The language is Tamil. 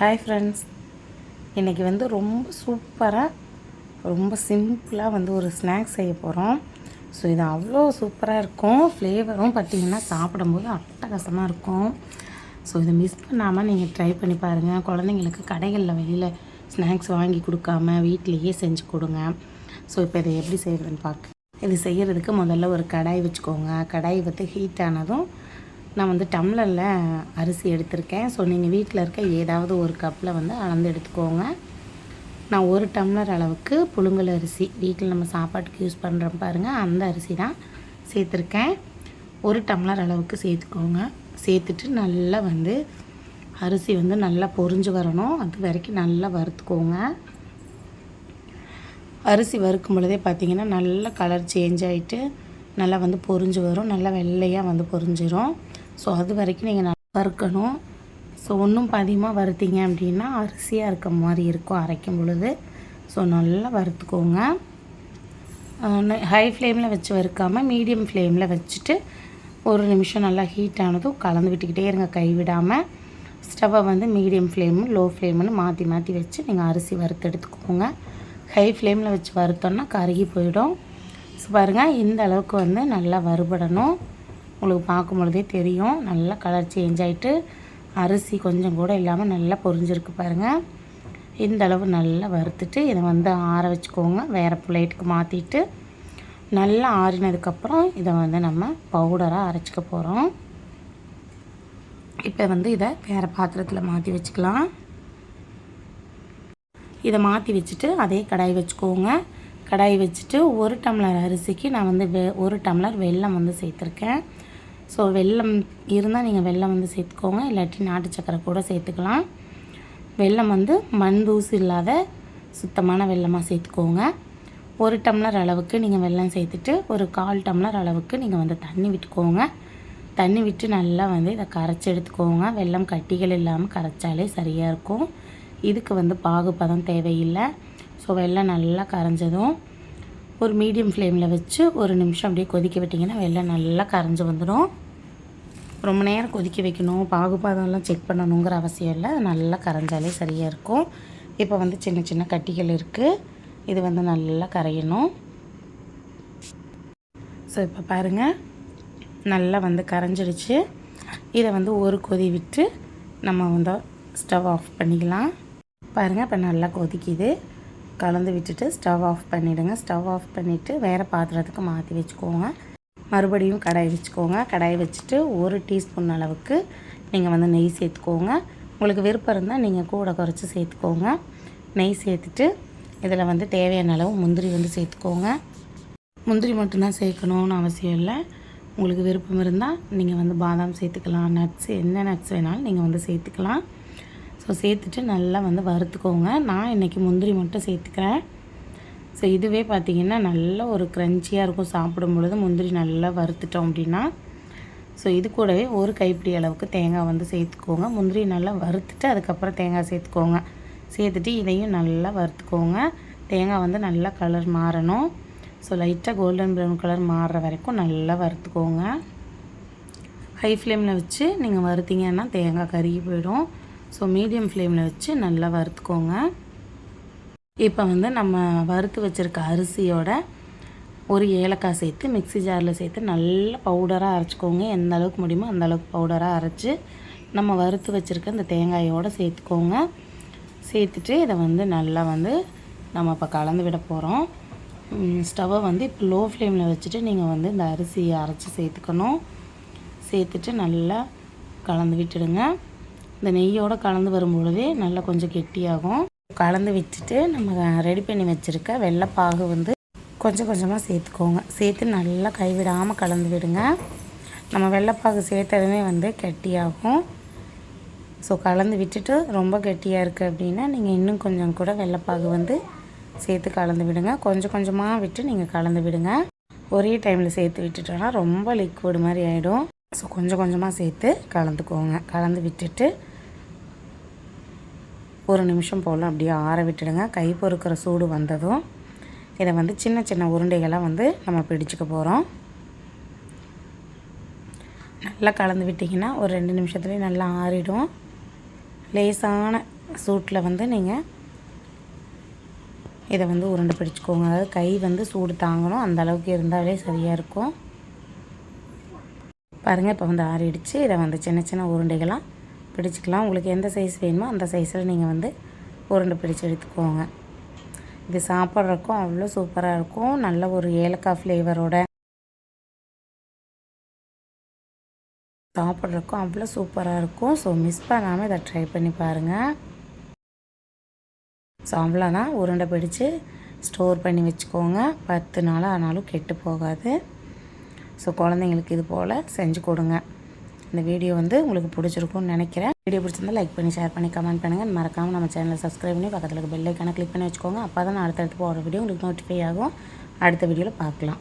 ஹாய் ஃப்ரெண்ட்ஸ் இன்றைக்கி வந்து ரொம்ப சூப்பராக ரொம்ப சிம்பிளாக வந்து ஒரு ஸ்நாக்ஸ் செய்ய போகிறோம் ஸோ இது அவ்வளோ சூப்பராக இருக்கும். ஃப்ளேவரும் பார்த்திங்கன்னா சாப்பிடும்போது அட்டகாசமாக இருக்கும். ஸோ இதை மிஸ் பண்ணாமல் நீங்கள் ட்ரை பண்ணி பாருங்கள் குழந்தைங்களுக்கு கடைகளில் வெளியில் ஸ்நாக்ஸ் வாங்கி கொடுக்காம வீட்லேயே செஞ்சு கொடுங்க. ஸோ இப்போ இதை எப்படி செய்கிறதுன்னு பார்க்க இது செய்கிறதுக்கு முதல்ல ஒரு கடாய் வச்சுக்கோங்க. கடாய் வந்து ஹீட் ஆனதும் நான் வந்து டம்ளரில் அரிசி எடுத்திருக்கேன். ஸோ நீங்கள் வீட்டில் இருக்க ஏதாவது ஒரு கப்பில் வந்து அளந்து எடுத்துக்கோங்க. நான் ஒரு டம்ளர் அளவுக்கு புழுங்கல் அரிசி. வீட்டில் நம்ம சாப்பாட்டுக்கு யூஸ் பண்ணுறோம் பாருங்கள் அந்த அரிசி தான் சேர்த்துருக்கேன். ஒரு டம்ளர் அளவுக்கு சேர்த்துக்கோங்க. சேர்த்துட்டு நல்லா வந்து அரிசி வந்து நல்லா பொரிஞ்சு வரணும். அது வரைக்கும் நல்லா வறுத்துக்கோங்க. அரிசி வறுக்கும் பொழுதே பார்த்தீங்கன்னா நல்ல கலர் சேஞ்ச் ஆகிட்டு நல்லா வந்து பொரிஞ்சு வரும். நல்லா வெள்ளையாக வந்து பொறிஞ்சிரும் ஸோ அது வரைக்கும் நீங்கள் நல்லா வறுக்கணும். ஸோ ஒன்றும் அதிகமாக வறுத்தீங்க அப்படின்னா அரிசியாக இருக்க மாதிரி இருக்கும் அரைக்கும் பொழுது. ஸோ நல்லா வறுத்துக்கோங்க. ஹை ஃப்ளேமில் வச்சு வறுக்காமல் மீடியம் ஃப்ளேமில் வச்சுட்டு ஒரு நிமிஷம் நல்லா ஹீட் ஆனதும் கலந்து விட்டுக்கிட்டே இருங்க கைவிடாமல் ஸ்டவ்வை வந்து மீடியம் ஃப்ளேமு லோ ஃப்ளேமுன்னு மாற்றி மாற்றி வச்சு நீங்கள் அரிசி வறுத்து எடுத்துக்கோங்க. ஹை ஃப்ளேமில் வச்சு வறுத்தோன்னா கருகி போயிடும். ஸோ பாருங்கள் இந்த அளவுக்கு வந்து நல்லா வறுபடணும். உங்களுக்கு பார்க்கும் பொழுதே தெரியும். நல்லா கலர் சேஞ்ச் ஆகிட்டு அரிசி கொஞ்சம் கூட இல்லாமல் நல்லா பொரிஞ்சிருக்கு பாருங்கள் இந்த அளவு நல்லா வறுத்துட்டு இதை வந்து ஆற வச்சுக்கோங்க. வேறு பிளேட்டுக்கு மாற்றிட்டு நல்லா ஆறினதுக்கப்புறம் இதை வந்து நம்ம பவுடராக அரைச்சிக்க போகிறோம் இப்போ வந்து இதை வேறு பாத்திரத்தில் மாற்றி வச்சுக்கலாம். இதை மாற்றி வச்சுட்டு அதே கடாய் வச்சுக்கோங்க. கடாய் வச்சுட்டு ஒரு டம்ளர் அரிசிக்கு நான் வந்து வெ ஒரு டம்ளர் வெல்லம் வந்து சேர்த்துருக்கேன். ஸோ வெள்ளம் இருந்தால் நீங்கள் வெள்ளம் வந்து சேர்த்துக்கோங்க. இல்லாட்டி நாட்டு சக்கரை கூட சேர்த்துக்கலாம். வெல்லம் வந்து மண் தூசு இல்லாத சுத்தமான வெள்ளமாக சேர்த்துக்கோங்க. ஒரு டம்ளர் அளவுக்கு நீங்கள் வெள்ளம் சேர்த்துட்டு ஒரு கால் டம்ளர் அளவுக்கு நீங்கள் வந்து தண்ணி விட்டுக்கோங்க. தண்ணி விட்டு நல்லா வந்து இதை கரைச்சி எடுத்துக்கோங்க. வெள்ளம் கட்டிகள் இல்லாமல் கரைச்சாலே சரியாக இருக்கும். இதுக்கு வந்து பாகுபதம் தேவையில்லை. ஸோ வெள்ளம் நல்லா கரைஞ்சதும் ஒரு மீடியம் ஃப்ளேமில் வச்சு ஒரு நிமிஷம் அப்படியே கொதிக்க விட்டிங்கன்னா வெள்ளம் நல்லா கரைஞ்சி வந்துடும் ரொம்ப நேரம் கொதிக்க வைக்கணும் பாகுபாதம்லாம் செக் பண்ணணுங்கிற அவசியம் இல்லை. நல்லா கரைஞ்சாலே சரியாக இருக்கும். இப்போ வந்து சின்ன சின்ன கட்டிகள் இருக்குது இது வந்து நல்லா கரையணும். ஸோ இப்போ பாருங்கள் நல்லா வந்து கரைஞ்சிடுச்சு. இதை வந்து ஒரு கொதி விட்டு நம்ம வந்து ஸ்டவ் ஆஃப் பண்ணிக்கலாம். பாருங்கள் இப்போ நல்லா கொதிக்குது. கலந்து விட்டுட்டு ஸ்டவ் ஆஃப் பண்ணிவிடுங்க ஸ்டவ் ஆஃப் பண்ணிவிட்டு வேறு பாத்திரத்துக்கு மாற்றி வச்சுக்கோங்க. மறுபடியும் கடாய் வச்சுக்கோங்க. கடாய் வச்சுட்டு ஒரு டீஸ்பூன் அளவுக்கு நீங்கள் வந்து நெய் சேர்த்துக்கோங்க. உங்களுக்கு விருப்பம் இருந்தால் நீங்கள் கூட குறைச்சி சேர்த்துக்கோங்க. நெய் சேர்த்துட்டு இதில் வந்து தேவையான அளவு முந்திரி வந்து சேர்த்துக்கோங்க. முந்திரி மட்டும்தான் சேர்க்கணும்னு அவசியம் இல்லை. உங்களுக்கு விருப்பம் இருந்தால் நீங்கள் வந்து பாதாம் சேர்த்துக்கலாம். நட்ஸ் என்ன நட்ஸ் வேணாலும் நீங்கள் வந்து சேர்த்துக்கலாம். ஸோ சேர்த்துட்டு நல்லா வந்து வறுத்துக்கோங்க. நான் இன்றைக்கி முந்திரி மட்டும் சேர்த்துக்கிறேன். ஸோ இதுவே பார்த்திங்கன்னா நல்ல ஒரு க்ரன்ச்சியாக இருக்கும். சாப்பிடும் பொழுது முந்திரி நல்லா வறுத்துட்டோம் அப்படின்னா. ஸோ இது கூடவே ஒரு கைப்பிடி அளவுக்கு தேங்காய் வந்து சேர்த்துக்கோங்க. முந்திரி நல்லா வறுத்துட்டு அதுக்கப்புறம் தேங்காய் சேர்த்துக்கோங்க. சேர்த்துட்டு இதையும் நல்லா வறுத்துக்கோங்க. தேங்காய் வந்து நல்லா கலர் மாறணும். ஸோ லைட்டாக கோல்டன் ப்ரௌன் கலர் மாறுற வரைக்கும் நல்லா வறுத்துக்கோங்க. ஹை ஃப்ளேமில் வச்சு நீங்கள் வறுத்தீங்கன்னா தேங்காய் கருகி போயிடும். ஸோ மீடியம் ஃப்ளேமில் வச்சு நல்லா வறுத்துக்கோங்க. இப்போ வந்து நம்ம வறுத்து வச்சுருக்க அரிசியோட ஒரு ஏலக்காய் சேர்த்து மிக்ஸி ஜாரில் சேர்த்து நல்லா பவுடராக அரைச்சிக்கோங்க. எந்த அளவுக்கு முடியுமோ அந்த அளவுக்கு பவுடராக அரைச்சி நம்ம வறுத்து வச்சுருக்க இந்த தேங்காயோடு சேர்த்துக்கோங்க. சேர்த்துட்டு இதை வந்து நல்லா வந்து நம்ம இப்போ கலந்து விட போகிறோம் ஸ்டவ்வை வந்து இப்போ லோ ஃப்ளேமில் வச்சுட்டு நீங்கள் வந்து இந்த அரிசியை அரைச்சி சேர்த்துக்கணும். சேர்த்துட்டு நல்லா கலந்து விட்டுடுங்க. இந்த நெய்யோடு கலந்து வரும்பொழுதே நல்லா கொஞ்சம் கெட்டியாகும். கலந்து வச்சுட்டு நம்ம ரெடி பண்ணி வச்சுருக்க வெள்ளைப்பாகு வந்து கொஞ்சம் கொஞ்சமாக சேர்த்துக்கோங்க. சேர்த்து நல்லா கைவிடாமல் கலந்து விடுங்க. நம்ம வெள்ளைப்பாகு சேர்த்ததுமே வந்து கெட்டியாகும். ஸோ கலந்து விட்டுட்டு ரொம்ப கெட்டியாக இருக்குது அப்படின்னா நீங்கள் இன்னும் கொஞ்சம் கூட வெள்ளைப்பாகு வந்து சேர்த்து கலந்து விடுங்க. கொஞ்சம் கொஞ்சமாக விட்டு நீங்கள் கலந்து விடுங்க. ஒரே டைமில் சேர்த்து விட்டுட்டோன்னா ரொம்ப லிக்விட் மாதிரி ஆகிடும் ஸோ கொஞ்சம் கொஞ்சமாக சேர்த்து கலந்துக்கோங்க. கலந்து விட்டுட்டு ஒரு நிமிஷம் போல் அப்படியே ஆற விட்டுடுங்க. கை பொறுக்கிற சூடு வந்ததும் இதை வந்து சின்ன சின்ன உருண்டைகளாக வந்து நம்ம பிடிச்சிக்க போகிறோம் நல்லா கலந்து விட்டிங்கன்னா ஒரு ரெண்டு நிமிஷத்துலேயும் நல்லா ஆறிடும். லேசான சூட்டில் வந்து நீங்கள் இதை வந்து உருண்டை பிடிச்சிக்கோங்க. அதாவது கை வந்து சூடு தாங்கணும். அந்த அளவுக்கு இருந்தாலே சரியாக இருக்கும். பாருங்கள் இப்போ வந்து ஆறிடுச்சு. இதை வந்து சின்ன சின்ன உருண்டைகளாக பிடிச்சிக்கலாம். உங்களுக்கு எந்த சைஸ் வேணுமோ அந்த சைஸில் நீங்கள் வந்து உருண்டை பிடிச்சி எடுத்துக்கோங்க. இது சாப்பிட்றக்கும் அவ்வளோ சூப்பராக இருக்கும். நல்ல ஒரு ஏலக்காய் ஃப்ளேவரோட சாப்பிட்றக்கும் அவ்வளோ சூப்பராக இருக்கும். ஸோ மிஸ் பண்ணாமல் இதை ட்ரை பண்ணி பாருங்கள் ஸோ உருண்டை பிடிச்சி ஸ்டோர் பண்ணி வச்சுக்கோங்க. பத்து நாள் ஆனாலும் கெட்டு போகாது. ஸோ குழந்தைங்களுக்கு இது போல் செஞ்சு கொடுங்க. இந்த வீடியோ வந்து உங்களுக்கு பிடிச்சிருக்கும்னு நினைக்கிறேன். வீடியோ பிடிச்சிருந்தா லைக் பண்ணி ஷேர் பண்ணி கமெண்ட் பண்ணுங்கள் மறக்காமல் நம்ம சேனலை சப்ஸ்கிரைப் பண்ணி பக்கத்தில் இருக்க பெல் கிளிக் பண்ணி வச்சுக்கோங்க. அப்போ தான் நான் அடுத்தடுத்து போகிற வீடியோ உங்களுக்கு நோட்டிஃபை ஆகும். அடுத்த வீடியோவில் பார்க்கலாம்.